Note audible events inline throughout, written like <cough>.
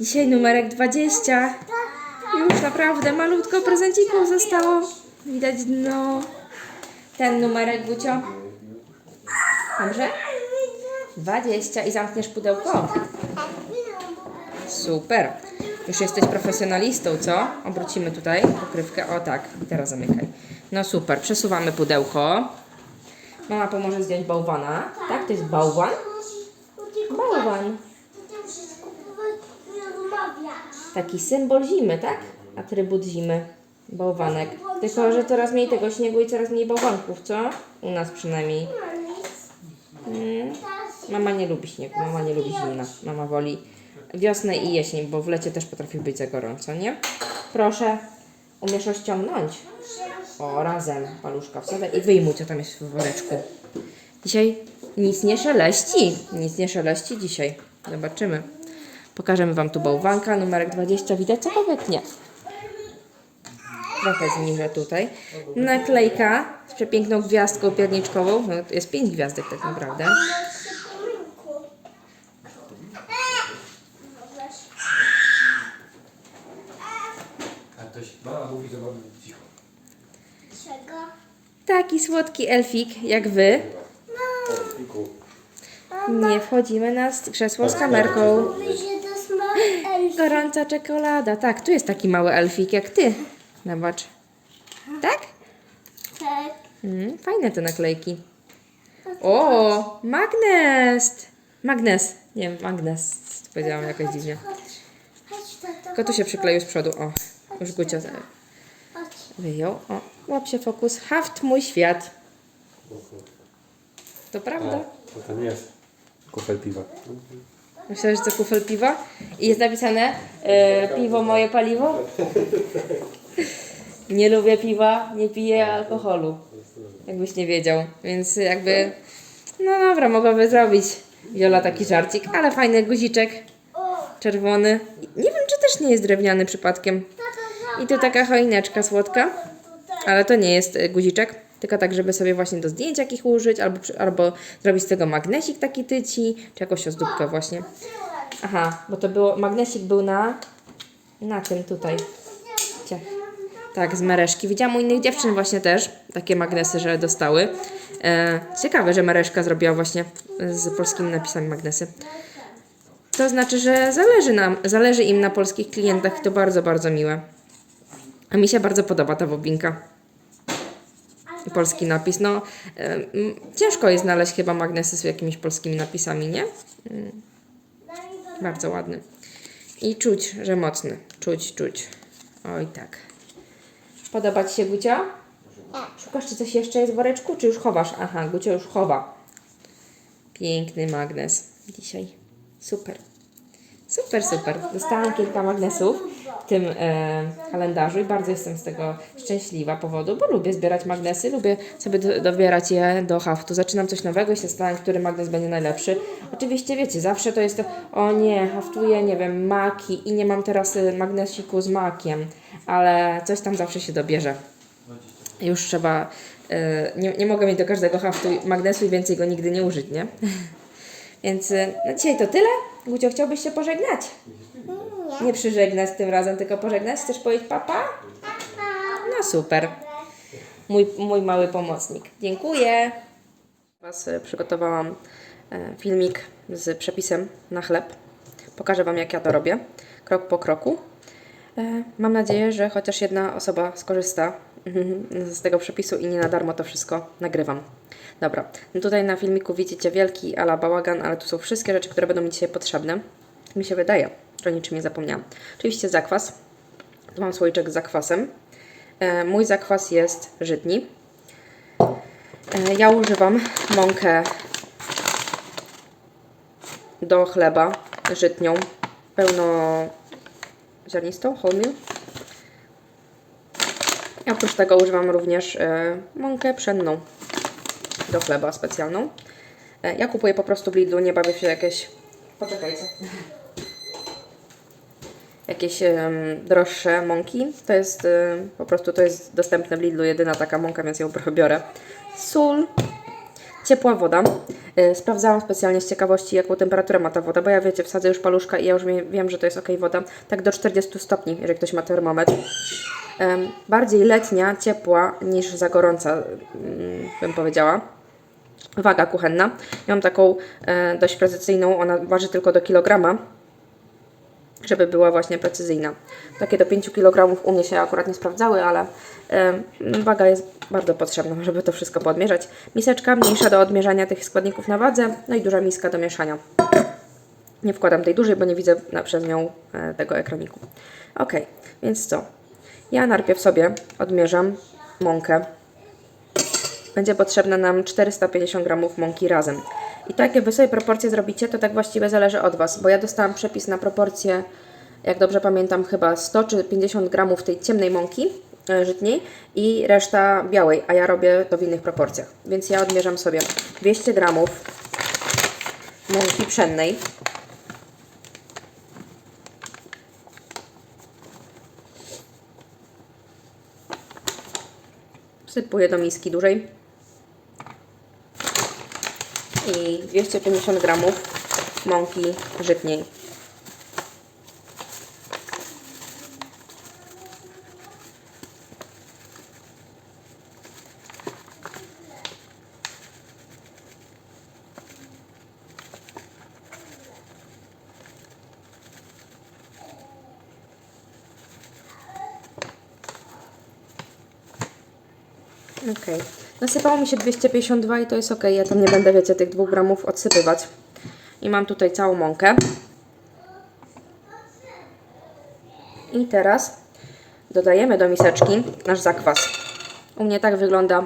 Dzisiaj numerek 20. Już naprawdę malutko prezencików zostało. Widać dno. Ten numerek, Gucio. Dobrze? 20 i zamkniesz pudełko. Super. Już jesteś profesjonalistą, co? Obrócimy tutaj pokrywkę. O tak, i teraz zamykaj. No super, przesuwamy pudełko. Mama pomoże zdjąć bałwana. Tak, to jest bałwan? Bałwan. Taki symbol zimy, tak? Atrybut zimy. Bałwanek. Tylko, że coraz mniej tego śniegu i coraz mniej bałwanków, co? U nas przynajmniej. Mm. Mama nie lubi śniegu, mama nie lubi zimna. Mama woli wiosnę i jesień, bo w lecie też potrafi być za gorąco, nie? Proszę, umiesz rozciągnąć? O, razem paluszka wsadzę i wyjmuj, co tam jest w woreczku. Dzisiaj nic nie szeleści. Nic nie szeleści dzisiaj. Zobaczymy. Pokażemy Wam tu bałwanka, numerek 20. Widać cokolwiek? Nie. Trochę zniżę tutaj. Naklejka z przepiękną gwiazdką pierniczkową. No, to jest pięć gwiazdek tak naprawdę. Taki słodki elfik, jak Wy. Nie wchodzimy na krzesło z kamerką. Mówi, że to jest mały elf. Gorąca czekolada. Tak, tu jest taki mały elfik jak Ty. Zobacz. Tak? Tak. Mm, fajne te naklejki. O, magnes! Magnes. Nie magnes. Powiedziałam jakoś dziwnie. Tylko tu się przykleił z przodu. O, już Chodź. wyjął. O, łap się fokus. Haft mój świat. To prawda? To to nie jest kufel piwa. Myślałeś, że to kufel piwa? I jest napisane e, piwo moje paliwo? Nie lubię piwa, nie piję alkoholu. Jakbyś nie wiedział. Więc jakby, no dobra, mogłaby zrobić Wiola taki żarcik, ale fajny guziczek, czerwony. Nie wiem, czy też nie jest drewniany przypadkiem. I tu taka choineczka słodka, ale to nie jest e, guziczek, tylko tak, żeby sobie właśnie do zdjęć jakich użyć, albo, albo zrobić z tego magnesik taki tyci, czy jakąś ozdóbkę właśnie. Aha, bo to było, magnesik był na, na tym tutaj. Cie. Tak, z mereszki. Widziałam u innych dziewczyn właśnie też takie magnesy, że dostały. E, ciekawe, że mereszka zrobiła właśnie z polskimi napisami magnesy. To znaczy, że zależy, nam, zależy im na polskich klientach i to bardzo, bardzo miłe. A mi się bardzo podoba ta wobinka. Polski napis. No, ciężko jest znaleźć chyba magnesy z jakimiś polskimi napisami, nie? Bardzo ładny. I czuć, że mocny. Czuć, czuć. Oj tak. Podoba Ci się Gucia? Szukasz, czy coś jeszcze jest w woreczku, czy już chowasz? Aha, Gucia już chowa. Piękny magnes dzisiaj. Super. Super, super. Dostałam kilka magnesów tym e, kalendarzu i bardzo jestem z tego szczęśliwa powodu, bo lubię zbierać magnesy, lubię sobie do, dobierać je do haftu. Zaczynam coś nowego i się zastanawiam, który magnes będzie najlepszy. Oczywiście wiecie, zawsze to jest to, o nie, haftuję, nie wiem, maki i nie mam teraz e, magnesiku z makiem, ale coś tam zawsze się dobierze. Już trzeba, e, nie, nie mogę mieć do każdego haftu magnesu i więcej go nigdy nie użyć, nie? <laughs> Więc na dzisiaj to tyle. Gucio, chciałbyś się pożegnać? Nie przyżegnać tym razem, tylko pożegnać. Chcesz powiedzieć papa? No super. Mój, mój mały pomocnik. Dziękuję. Was e, przygotowałam e, filmik z przepisem na chleb. Pokażę Wam, jak ja to robię, krok po kroku. E, Mam nadzieję, że chociaż jedna osoba skorzysta mhm, z tego przepisu i nie na darmo to wszystko nagrywam. Dobra, no tutaj na filmiku widzicie wielki ala bałagan, ale tu są wszystkie rzeczy, które będą mi dzisiaj potrzebne. Mi się wydaje, że niczym nie zapomniałam. Oczywiście zakwas. Tu mam słoiczek z zakwasem. E, Mój zakwas jest żytni. E, Ja używam mąkę do chleba żytnią, pełnoziarnistą, wholemeal. I oprócz tego używam również e, mąkę pszenną do chleba specjalną. Ja kupuję po prostu w Lidlu, nie bawię się jakieś... Poczekajcie. Jakieś droższe mąki. To jest e, po prostu to jest dostępne w Lidlu, jedyna taka mąka, więc ją biorę. Sól, ciepła woda. Y, Sprawdzałam specjalnie z ciekawości, jaką temperaturę ma ta woda, bo ja wiecie, wsadzę już paluszka i ja już wie- wiem, że to jest ok woda. Tak do 40 stopni, jeżeli ktoś ma termometr. Bardziej letnia, ciepła niż za gorąca, mm, bym powiedziała. Waga kuchenna. Ja mam taką e, dość precyzyjną, ona waży tylko do kilograma, żeby była właśnie precyzyjna. Takie do 5 kg u mnie się akurat nie sprawdzały, ale e, waga jest bardzo potrzebna, <laughs> żeby to wszystko podmierzać. Miseczka mniejsza do odmierzania tych składników na wadze, no i duża miska do mieszania. Nie wkładam tej dużej, bo nie widzę na, przez nią e, tego ekraniku. Ok, więc co? Ja najpierw sobie odmierzam mąkę. Będzie potrzebna nam 450 gramów mąki razem. I tak jak sobie proporcje zrobicie, to tak właściwie zależy od Was, bo ja dostałam przepis na proporcje, jak dobrze pamiętam, chyba 100 czy 50 gramów tej ciemnej mąki e, żytniej i reszta białej, a ja robię to w innych proporcjach. Więc ja odmierzam sobie 200 gramów mąki pszennej. Wsypuję do miski dużej. I 250 gramów mąki żytniej. Okej. Nasypało mi się 252 i to jest ok. Ja tam nie będę, wiecie, tych 2 gramów odsypywać. I mam tutaj całą mąkę. I teraz dodajemy do miseczki nasz zakwas. U mnie tak wygląda.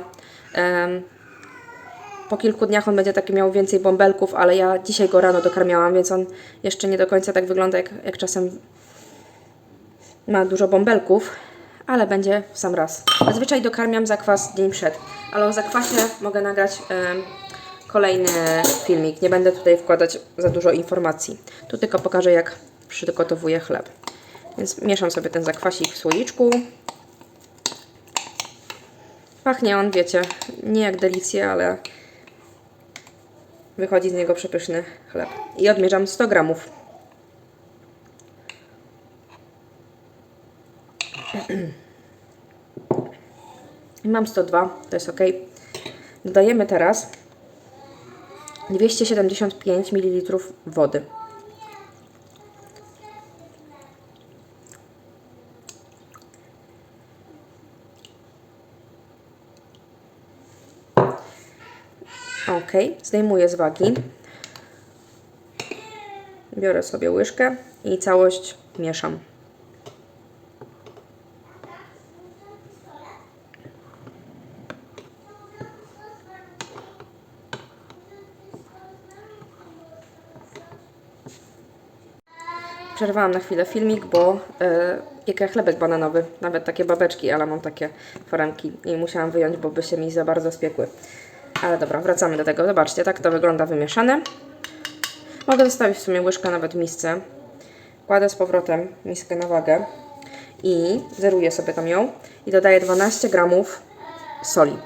po kilku dniach on będzie taki miał więcej bąbelków, ale ja dzisiaj go rano dokarmiałam, więc on jeszcze nie do końca tak wygląda, jak, jak czasem ma dużo bąbelków, ale będzie w sam raz. Zazwyczaj dokarmiam zakwas dzień przed, ale o zakwasie mogę nagrać em, kolejny filmik. Nie będę tutaj wkładać za dużo informacji. Tu tylko pokażę, jak przygotowuję chleb. Więc mieszam sobie ten zakwasik w słoiczku. Pachnie on, wiecie, nie jak delicje, ale wychodzi z niego przepyszny chleb. I odmierzam 100 gramów. Mam 102, to jest ok. Dodajemy teraz 275 ml wody. Ok, zdejmuję z wagi. Biorę sobie łyżkę i całość mieszam. Przerwałam na chwilę filmik, bo e, piekę chlebek bananowy, nawet takie babeczki, ale mam takie foremki i musiałam wyjąć, bo by się mi za bardzo spiekły. Ale dobra, wracamy do tego. Zobaczcie, tak to wygląda wymieszane. Mogę zostawić w sumie łyżkę nawet w misce. Kładę z powrotem miskę na wagę i zeruję sobie tam ją i dodaję 12 gramów soli.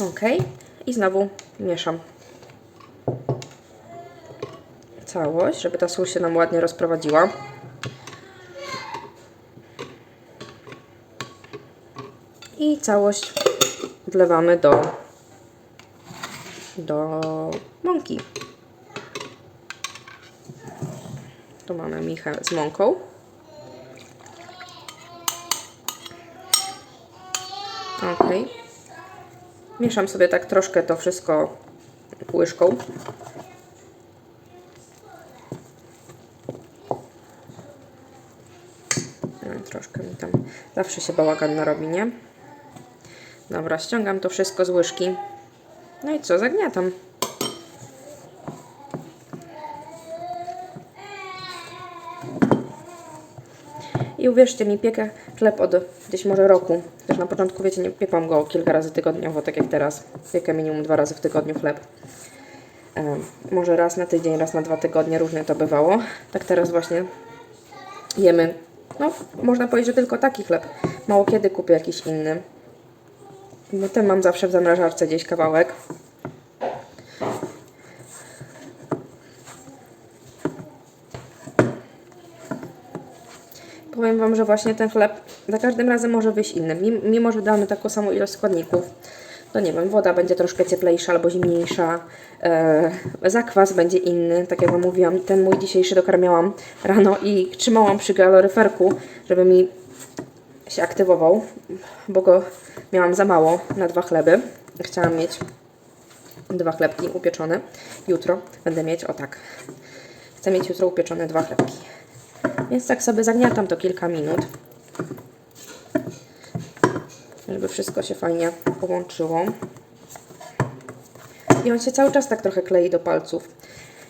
Ok, i znowu mieszam całość, żeby ta sól się nam ładnie rozprowadziła. I całość wlewamy do, do mąki. Tu mamy michę z mąką. Ok. Mieszam sobie tak troszkę to wszystko łyżką. No, troszkę mi tam zawsze się bałagan narobi, nie? Dobra, ściągam to wszystko z łyżki. No i co, zagniatam. I uwierzcie mi, piekę chleb od gdzieś może roku. Też na początku, wiecie, nie piekłam go kilka razy tygodniowo, tak jak teraz. Piekę minimum dwa razy w tygodniu chleb. E, może raz na tydzień, raz na dwa tygodnie, różnie to bywało. Tak teraz właśnie jemy, no można powiedzieć, że tylko taki chleb. Mało kiedy kupię jakiś inny. bo ten mam zawsze w zamrażarce gdzieś kawałek. Powiem Wam, że właśnie ten chleb za każdym razem może wyjść inny. Mim- Mimo, że damy taką samą ilość składników, to nie wiem, woda będzie troszkę cieplejsza albo zimniejsza, e, zakwas będzie inny. Tak jak Wam mówiłam, ten mój dzisiejszy dokarmiałam rano i trzymałam przy kaloryferku, żeby mi się aktywował, bo go miałam za mało na dwa chleby. Chciałam mieć dwa chlebki upieczone. Jutro będę mieć, o tak, chcę mieć jutro upieczone dwa chlebki. Więc tak sobie zagniatam to kilka minut, żeby wszystko się fajnie połączyło. I on się cały czas tak trochę klei do palców.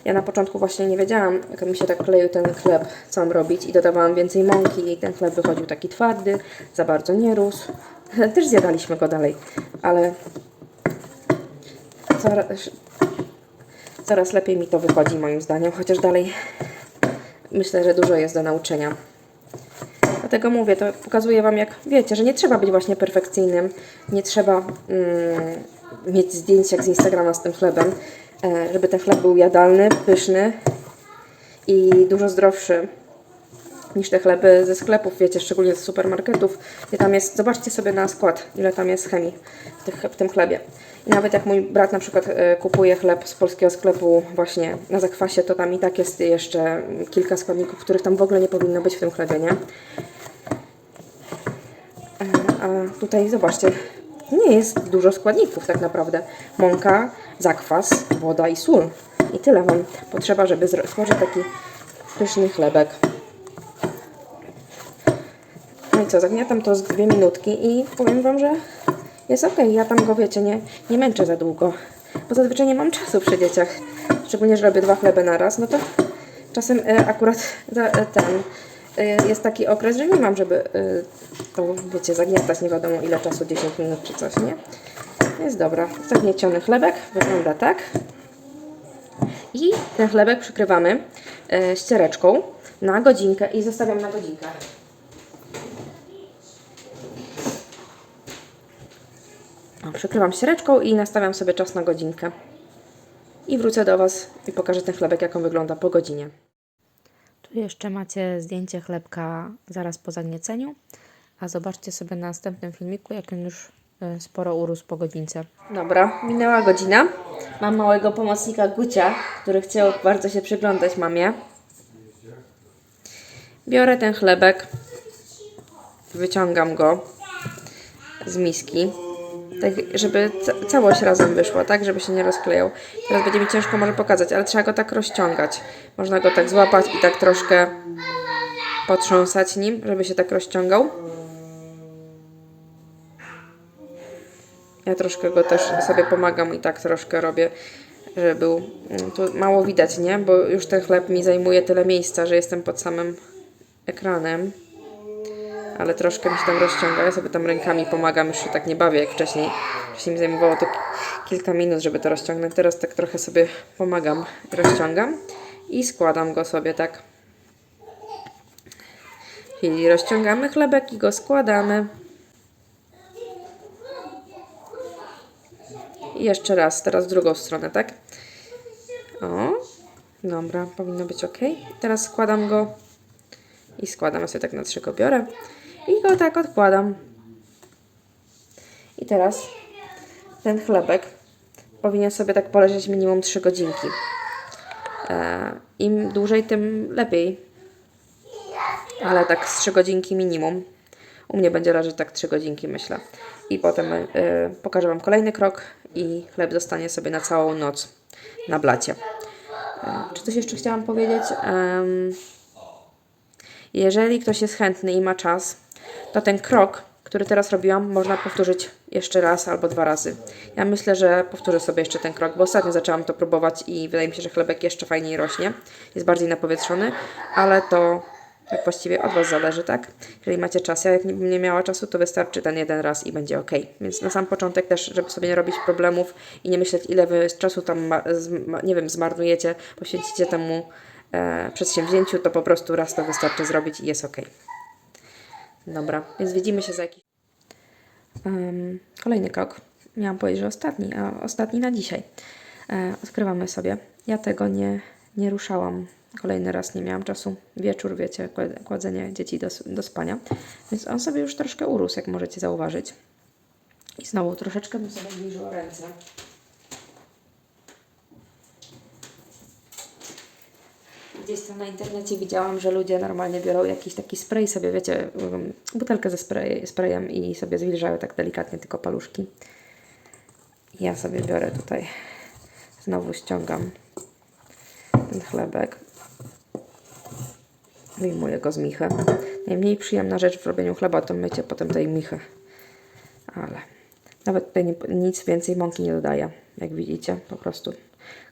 Ja na początku właśnie nie wiedziałam, jak mi się tak kleił ten chleb, co mam robić i dodawałam więcej mąki i ten chleb wychodził taki twardy, za bardzo nie rósł. <laughs> Też zjadaliśmy go dalej, ale coraz, coraz lepiej mi to wychodzi moim zdaniem, chociaż dalej myślę, że dużo jest do nauczenia. Dlatego mówię, to pokazuję Wam, jak wiecie, że nie trzeba być właśnie perfekcyjnym, nie trzeba mm, mieć zdjęć jak z Instagrama z tym chlebem, e, żeby ten chleb był jadalny, pyszny i dużo zdrowszy niż te chleby ze sklepów, wiecie, szczególnie z supermarketów, gdzie tam jest, zobaczcie sobie na skład, ile tam jest chemii w, tych, w tym chlebie. I nawet jak mój brat na przykład e, kupuje chleb z polskiego sklepu właśnie na zakwasie, to tam i tak jest jeszcze kilka składników, których tam w ogóle nie powinno być w tym chlebie, nie? A tutaj zobaczcie, nie jest dużo składników tak naprawdę. Mąka, zakwas, woda i sól. I tyle Wam potrzeba, żeby stworzyć taki pyszny chlebek. No i co, zagniatam to z dwie minutki i powiem Wam, że jest ok. Ja tam go, wiecie, nie, nie męczę za długo. Bo zazwyczaj nie mam czasu przy dzieciach. Szczególnie, że robię dwa chleby na raz, no to czasem e, akurat e, ten jest taki okres, że nie mam, żeby e, to, wiecie, zagniatać nie wiadomo ile czasu, 10 minut czy coś, nie? Jest dobra. Zagnieciony chlebek wygląda tak. I ten chlebek przykrywamy e, ściereczką na godzinkę i zostawiam na godzinkę. Przykrywam ściereczką i nastawiam sobie czas na godzinkę. I wrócę do Was i pokażę ten chlebek, jak on wygląda po godzinie. Tu jeszcze macie zdjęcie chlebka zaraz po zagnieceniu, a zobaczcie sobie na następnym filmiku, jak on już e, sporo urósł po godzince. Dobra, minęła godzina. Mam małego pomocnika Gucia, który chciał bardzo się przyglądać mamie. Biorę ten chlebek, wyciągam go z miski, tak żeby ca- całość razem wyszła, tak, żeby się nie rozklejał. Teraz będzie mi ciężko może pokazać, ale trzeba go tak rozciągać. Można go tak złapać i tak troszkę potrząsać nim, żeby się tak rozciągał. Ja troszkę go też sobie pomagam i tak troszkę robię, żeby był. mm, Tu mało widać, nie? Bo już ten chleb mi zajmuje tyle miejsca, że jestem pod samym ekranem. Ale troszkę mi się tam rozciąga. Ja sobie tam rękami pomagam, już się tak nie bawię jak wcześniej. Wcześniej mi zajmowało to ki- kilka minut, żeby to rozciągnąć. Teraz tak trochę sobie pomagam, rozciągam i składam go sobie tak. Czyli rozciągamy chlebek i go składamy. I jeszcze raz, teraz w drugą stronę, tak? O, dobra, powinno być ok. Teraz składam go i składam sobie tak na trzy go biorę i go tak odkładam. I teraz ten chlebek powinien sobie tak poleżeć minimum 3 godzinki. E, Im dłużej, tym lepiej. Ale tak z 3 godzinki minimum. U mnie będzie leżeć tak 3 godzinki, myślę. I potem y, pokażę Wam kolejny krok i chleb zostanie sobie na całą noc na blacie. E, czy coś jeszcze chciałam powiedzieć? Jeżeli ktoś jest chętny i ma czas, to ten krok, który teraz robiłam, można powtórzyć jeszcze raz albo dwa razy. Ja myślę, że powtórzę sobie jeszcze ten krok, bo ostatnio zaczęłam to próbować i wydaje mi się, że chlebek jeszcze fajniej rośnie. Jest bardziej napowietrzony, ale to tak właściwie od Was zależy, tak? Jeżeli macie czas, ja jak nie, nie miała czasu, to wystarczy ten jeden raz i będzie ok. Więc na sam początek też, żeby sobie nie robić problemów i nie myśleć, ile Wy czasu tam, nie wiem, zmarnujecie, poświęcicie temu e, przedsięwzięciu, to po prostu raz to wystarczy zrobić i jest ok. Dobra, więc widzimy się za jakiś... Em, kolejny krok. Miałam powiedzieć, że ostatni, a ostatni na dzisiaj. E, odkrywamy sobie. Ja tego nie, nie ruszałam. Kolejny raz nie miałam czasu. Wieczór, wiecie, kład- kładzenie dzieci do, do spania. Więc on sobie już troszkę urósł, jak możecie zauważyć. I znowu troszeczkę bym sobie zbliżyła ręce. Gdzieś tam na internecie widziałam, że ludzie normalnie biorą jakiś taki spray sobie, wiecie, um, butelkę ze spray, sprayem i sobie zwilżają tak delikatnie tylko paluszki. Ja sobie biorę tutaj, znowu ściągam ten chlebek. Wyjmuję go z michy. Najmniej przyjemna rzecz w robieniu chleba to mycie potem tej michy. Ale nawet tutaj nic więcej mąki nie dodaję. Jak widzicie, po prostu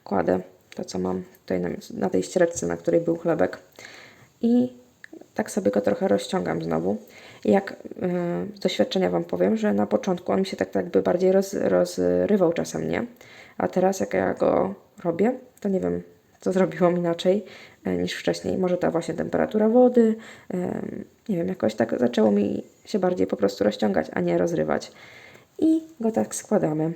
kładę to, co mam tutaj na, na tej ściereczce, na której był chlebek. I tak sobie go trochę rozciągam znowu. Jak yy, z doświadczenia Wam powiem, że na początku on mi się tak jakby bardziej roz, rozrywał czasem, nie? A teraz jak ja go robię, to nie wiem, co zrobiłam inaczej e, niż wcześniej. Może ta właśnie temperatura wody, em, nie wiem, jakoś tak zaczęło mi się bardziej po prostu rozciągać, a nie rozrywać. I go tak składamy.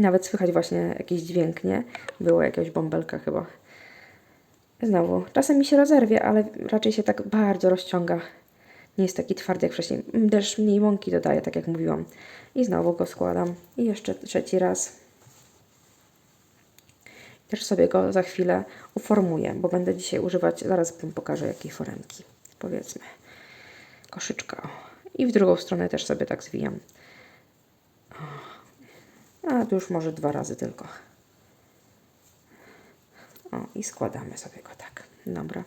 Nawet słychać właśnie jakiś dźwięk, nie? Było jakiegoś bąbelka chyba. Znowu, czasem mi się rozerwie, ale raczej się tak bardzo rozciąga. Nie jest taki twardy jak wcześniej. Mm, Też mniej mąki dodaję, tak jak mówiłam. I znowu go składam. I jeszcze trzeci raz. Też sobie go za chwilę uformuję, bo będę dzisiaj używać, zaraz Wam pokażę jakiej foremki. Powiedzmy, koszyczka. I w drugą stronę też sobie tak zwijam. A tu już może dwa razy tylko. O, i składamy sobie go tak. Dobra.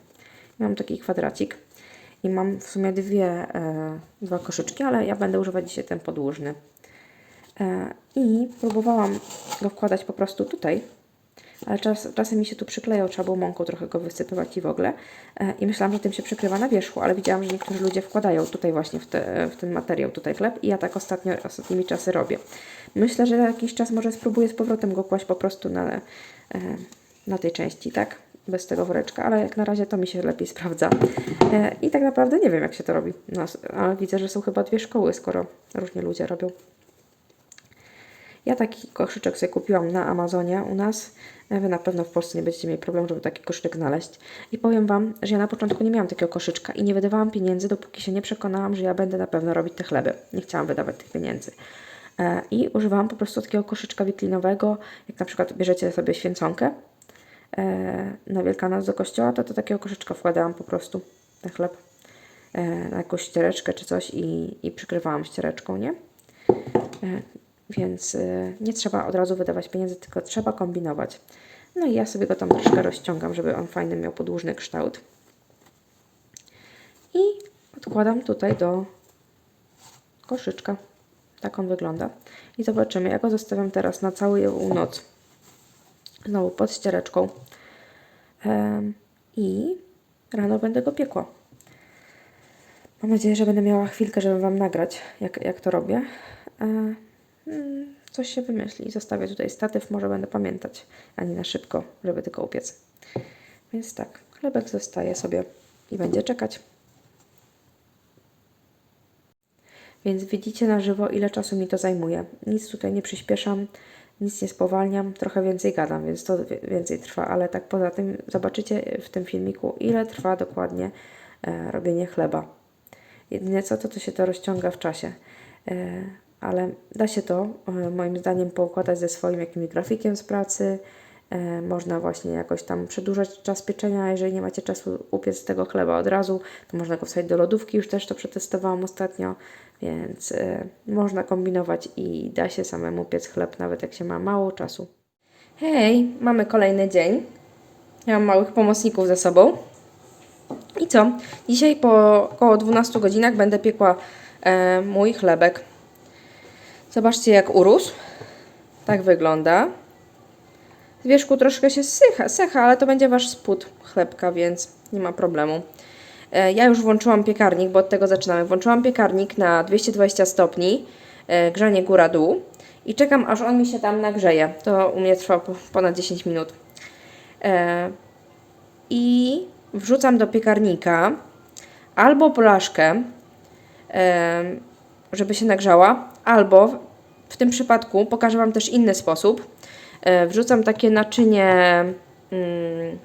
Mam taki kwadracik i mam w sumie dwie, e, dwa koszyczki, ale ja będę używać dzisiaj ten podłużny. E, I próbowałam go wkładać po prostu tutaj, ale czas, czasem mi się tu przyklejał, trzeba było mąką trochę go wysypywać i w ogóle. E, I myślałam, że tym się przykrywa na wierzchu, ale widziałam, że niektórzy ludzie wkładają tutaj właśnie w, te, w ten materiał, tutaj chleb i ja tak ostatnio, ostatnimi czasy robię. Myślę, że jakiś czas może spróbuję z powrotem go kłaść po prostu na, e, na tej części, tak? Bez tego woreczka, ale jak na razie to mi się lepiej sprawdza. E, I tak naprawdę nie wiem, jak się to robi. No, ale widzę, że są chyba dwie szkoły, skoro różnie ludzie robią. Ja taki koszyczek sobie kupiłam na Amazonie u nas. E, Wy na pewno w Polsce nie będziecie mieli problemu, żeby taki koszyczek znaleźć. I powiem Wam, że ja na początku nie miałam takiego koszyczka i nie wydawałam pieniędzy, dopóki się nie przekonałam, że ja będę na pewno robić te chleby. Nie chciałam wydawać tych pieniędzy. E, I używałam po prostu takiego koszyczka wiklinowego, jak na przykład bierzecie sobie święconkę e, na Wielkanoc do kościoła, to do takiego koszyczka wkładałam po prostu ten chleb na jakąś ściereczkę czy coś i, i przykrywałam ściereczką, nie? Więc y, nie trzeba od razu wydawać pieniędzy, tylko trzeba kombinować. No i ja sobie go tam troszkę rozciągam, żeby on fajny miał podłużny kształt. I odkładam tutaj do koszyczka. Tak on wygląda. I zobaczymy. Ja go zostawiam teraz na całą noc. Znowu pod ściereczką. Em, I rano będę go piekła. Mam nadzieję, że będę miała chwilkę, żeby Wam nagrać, jak, jak to robię. Mm, coś się wymyśli. Zostawię tutaj statyw, może będę pamiętać, a nie na szybko, żeby tylko upiec. Więc tak, chlebek zostaje sobie i będzie czekać. Więc widzicie na żywo, ile czasu mi to zajmuje. Nic tutaj nie przyspieszam, nic nie spowalniam, trochę więcej gadam, więc to więcej trwa, ale tak poza tym zobaczycie w tym filmiku, ile trwa dokładnie e, robienie chleba. Jedynie co, to to się to rozciąga w czasie. E, ale da się to e, moim zdaniem poukładać ze swoim jakimś grafikiem z pracy. E, można właśnie jakoś tam przedłużać czas pieczenia, jeżeli nie macie czasu upiec tego chleba od razu, to można go wsadzić do lodówki, już też to przetestowałam ostatnio, więc e, można kombinować i da się samemu piec chleb, nawet jak się ma mało czasu. Hej, mamy kolejny dzień. Ja mam małych pomocników ze sobą. I co? Dzisiaj po około 12 godzinach będę piekła e, mój chlebek. Zobaczcie jak urósł. Tak wygląda. Z wierzchu troszkę się sycha, secha, ale to będzie wasz spód chlebka, więc nie ma problemu. E, ja już włączyłam piekarnik, bo od tego zaczynamy. Włączyłam piekarnik na 220 stopni, e, grzanie góra-dół i czekam aż on mi się tam nagrzeje. To u mnie trwa po- ponad 10 minut. E, i wrzucam do piekarnika albo blaszkę, żeby się nagrzała, albo w- tym przypadku pokażę Wam też inny sposób. E, Wrzucam takie naczynie mm,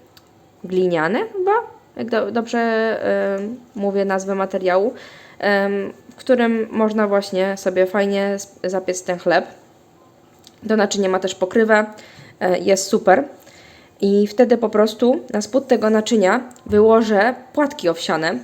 gliniane chyba, jak do, dobrze em, mówię nazwę materiału, w którym można właśnie sobie fajnie zapiec ten chleb. To naczynie ma też pokrywę, e, jest super. I wtedy po prostu na spód tego naczynia wyłożę płatki owsiane.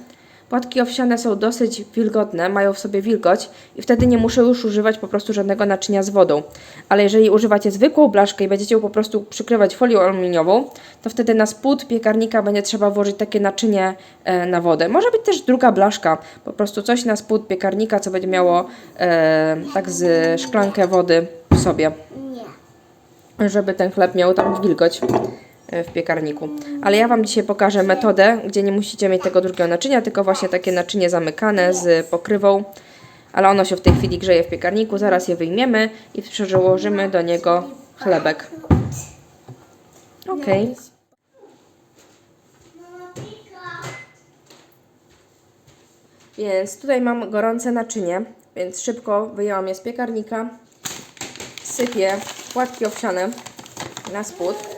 Płatki owsiane są dosyć wilgotne, mają w sobie wilgoć i wtedy nie muszę już używać po prostu żadnego naczynia z wodą. Ale jeżeli używacie zwykłą blaszkę i będziecie ją po prostu przykrywać folią aluminiową, to wtedy na spód piekarnika będzie trzeba włożyć takie naczynie e, na wodę. Może być też druga blaszka, po prostu coś na spód piekarnika, co będzie miało e, tak z szklankę wody w sobie żeby ten chleb miał tam wilgoć w piekarniku. Ale ja Wam dzisiaj pokażę metodę, gdzie nie musicie mieć tego drugiego naczynia, tylko właśnie takie naczynie zamykane z pokrywą. Ale ono się w tej chwili grzeje w piekarniku, zaraz je wyjmiemy i przełożymy do niego chlebek. Ok. Więc tutaj mam gorące naczynie, więc szybko wyjęłam je z piekarnika. Sypię płatki owsiane na spód.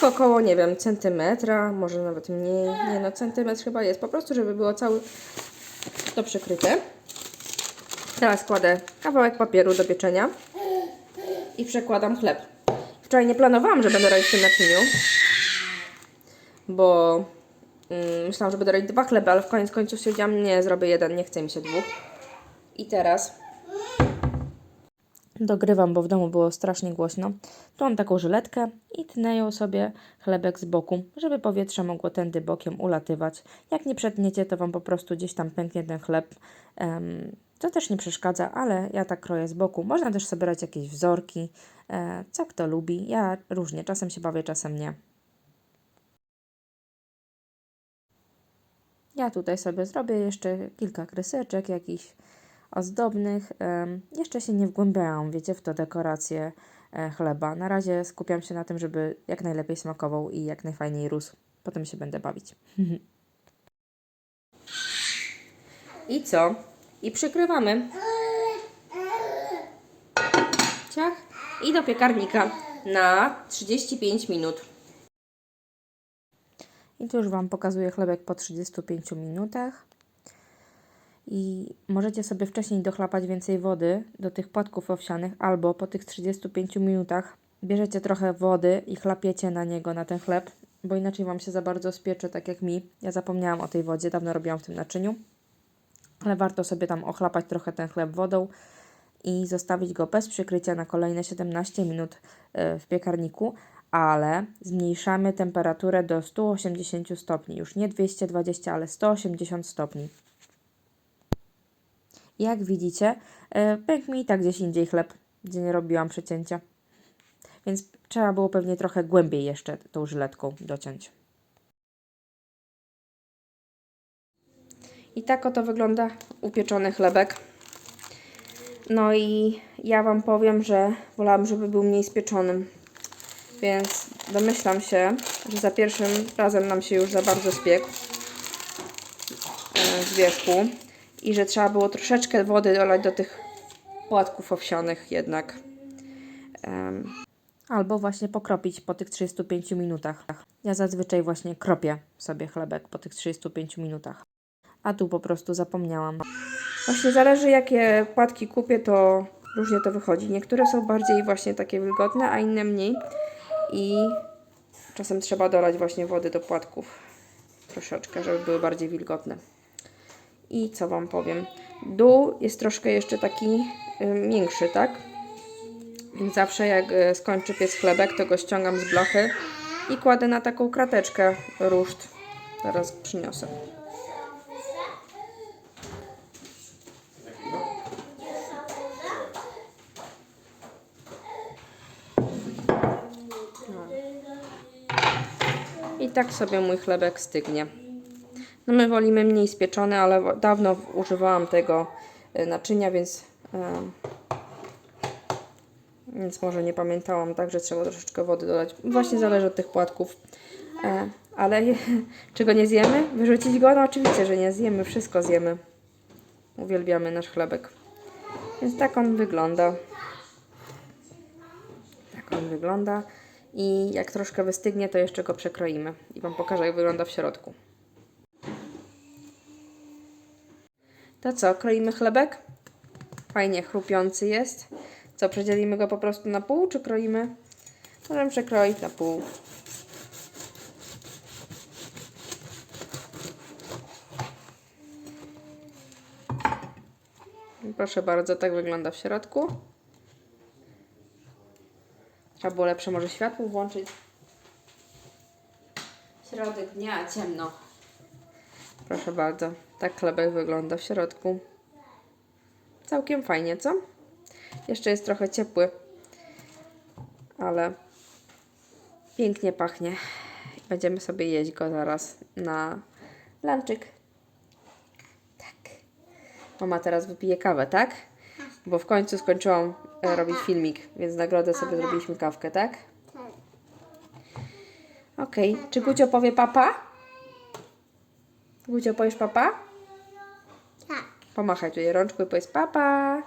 Tak około, nie wiem, centymetra, może nawet mniej. Nie no, centymetr chyba jest. Po prostu, żeby było cały to przykryte. Teraz kładę kawałek papieru do pieczenia i przekładam chleb. Wczoraj nie planowałam, że będę robić w tym naczyniu, bo mm, myślałam, że będę robić dwa chleby, ale w koniec końców stwierdziłam, nie, zrobię jeden, nie chce mi się dwóch. I teraz dogrywam, bo w domu było strasznie głośno. Tu mam taką żyletkę i tnę ją sobie chlebek z boku, żeby powietrze mogło tędy bokiem ulatywać. Jak nie przetniecie, to Wam po prostu gdzieś tam pęknie ten chleb. To też nie przeszkadza, ale ja tak kroję z boku. Można też sobie brać jakieś wzorki, e, co kto lubi. Ja różnie, czasem się bawię, czasem nie. Ja tutaj sobie zrobię jeszcze kilka kryseczek jakichś ozdobnych. Jeszcze się nie wgłębiałam, wiecie, w to dekorację e, chleba. Na razie skupiam się na tym, żeby jak najlepiej smakował i jak najfajniej rósł. Potem się będę bawić. <laughs> I co? I przykrywamy. Ciach. I do piekarnika na 35 minut. I tu już Wam pokazuję chlebek po 35 minutach. I możecie sobie wcześniej dochlapać więcej wody do tych płatków owsianych, albo po tych 35 minutach bierzecie trochę wody i chlapiecie na niego, na ten chleb, bo inaczej Wam się za bardzo spiecze, tak jak mi. Ja zapomniałam o tej wodzie, dawno robiłam w tym naczyniu, ale warto sobie tam ochlapać trochę ten chleb wodą i zostawić go bez przykrycia na kolejne 17 minut e, w piekarniku, ale zmniejszamy temperaturę do 180 stopni, już nie 220, ale 180 stopni. Jak widzicie, e, pękł mi i tak gdzieś indziej chleb, gdzie nie robiłam przecięcia. Więc trzeba było pewnie trochę głębiej jeszcze tą żyletką dociąć. I tak oto wygląda upieczony chlebek. No i ja Wam powiem, że wolałam, żeby był mniej spieczonym. Więc domyślam się, że za pierwszym razem nam się już za bardzo spiekł e, z wierzchu i że trzeba było troszeczkę wody dolać do tych płatków owsianych jednak. Em, albo właśnie pokropić po tych 35 minutach. Ja zazwyczaj właśnie kropię sobie chlebek po tych 35 minutach. A tu po prostu zapomniałam. Właśnie zależy jakie płatki kupię, to różnie to wychodzi. Niektóre są bardziej właśnie takie wilgotne, a inne mniej. I czasem trzeba dolać właśnie wody do płatków. Troszeczkę, żeby były bardziej wilgotne. I co Wam powiem? Dół jest troszkę jeszcze taki y, miększy, tak? Więc zawsze jak y, skończy piec chlebek, to go ściągam z blachy i kładę na taką krateczkę ruszt. Zaraz przyniosę. I tak sobie mój chlebek stygnie. No my wolimy mniej spieczone, ale dawno używałam tego e, naczynia, więc, więc może nie pamiętałam, także trzeba troszeczkę wody dodać. Właśnie zależy od tych płatków. E, Ale je- <laughs> czy go nie zjemy? Wyrzucić go? No oczywiście, że nie zjemy. Wszystko zjemy. Uwielbiamy nasz chlebek. Więc tak on wygląda. Tak on wygląda. I jak troszkę wystygnie, to jeszcze go przekroimy. I Wam pokażę, jak wygląda w środku. To co, kroimy chlebek? Fajnie chrupiący jest. Co, przedzielimy go po prostu na pół, czy kroimy? Możemy przekroić na pół. Proszę bardzo, tak wygląda w środku. Trzeba było lepsze może światło włączyć. Środek dnia, ciemno. Proszę bardzo, tak chlebek wygląda w środku. Całkiem fajnie, co? Jeszcze jest trochę ciepły, ale pięknie pachnie. Będziemy sobie jeść go zaraz na lunczyk. Tak. Mama teraz wypije kawę, tak? Bo w końcu skończyłam e, robić filmik, więc nagrodę sobie zrobiliśmy kawkę, tak? Tak. Okej. Czy Gucio powie papa? Gucio, powiesz papa? Tak. Pomachaj tutaj rączką i powiedz papa.